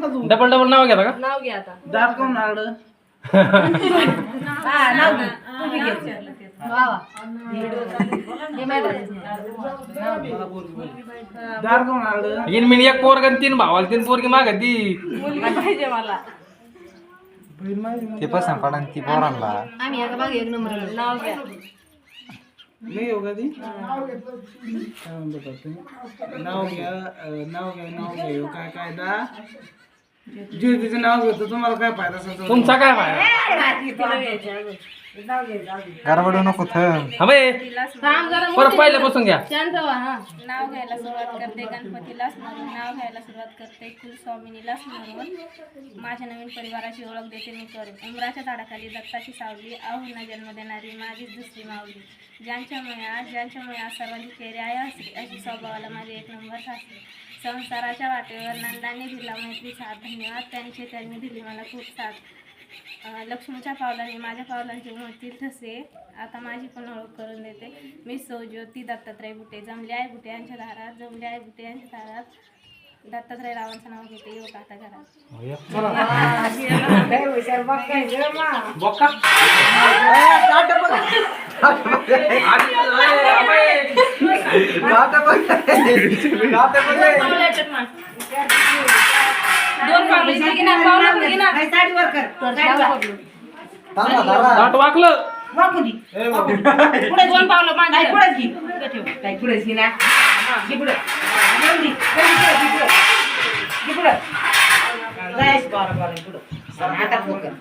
ना तू? Double double नाव घेता का नाव घ्या आता. कोण आड हा नाव घे. तुम्ही घे. वा वा. हे मॅडम. दात कोण आड इन मी एक पोरग आणि तीन भावाला तीन पोरगी माग ती. मुलगी पाहिजे मला. ते पसंत पडा ती पोरांना. आम्ही आता बघ एक नंबर नाव घ्या. मी येऊ का ती? काय म्हणतो का ते? नाव घ्या अं, नाव घ्या नाव घ्या ह्यो काय कायदा? जे तिचं नाव घेतो तुम्हाला काय फायदा सांगतो तुमचा काय पाय गडबडू नको जरा परत पहिल्यापासून घ्या. शांत व्हा हा. नाव घ्यायला सुरुवात करते गणपतीला स्मरून नाव घ्यायला सुरुवात करते कुलस्वामिनीला स्मरून माझ्या नवीन परिवाराची ओळख देते मी करून. उमराच्या झाडाखाली दत्ताची सावली आहुना जन्म देणारी माझीच दुसरी माऊली. ज्यांच्यामुळे आज ज्यांच्यामुळे आज सर्वांची चेहरे आहे हसरी अशी स्वभावाला माझे एक नंबर सासरी. संसाराच्या वाटेवर नंदाने दिला मैत्री साथ. धन्यवाद त्यांचे त्यांनी दिली मला खूप साथ. लक्ष्मीच्या पावलाने माझ्या पावलांचे मोडतील तसे आता माझी पण ओळख करून देते. मी सौज्योती दत्तात्रय बुटे जमले आहे बुटे यांच्या दारात जमले आहे बुटे यांच्या दारात दत्तात्रय रावांचं नाव घेते. येऊ आता घरात? दोन पावलं इकडे पावलं साडीवर वाकलं वाकू दे. पुढे दोन पावलं काय मागे पुढंच घे. पुढं ठेव. काय पुढंच घे ना. घे पुढं. घेऊन दे. घे पुढं, घे पुढं. घे पुढं. जायचं बरं, बरं, पुढं. आता कर.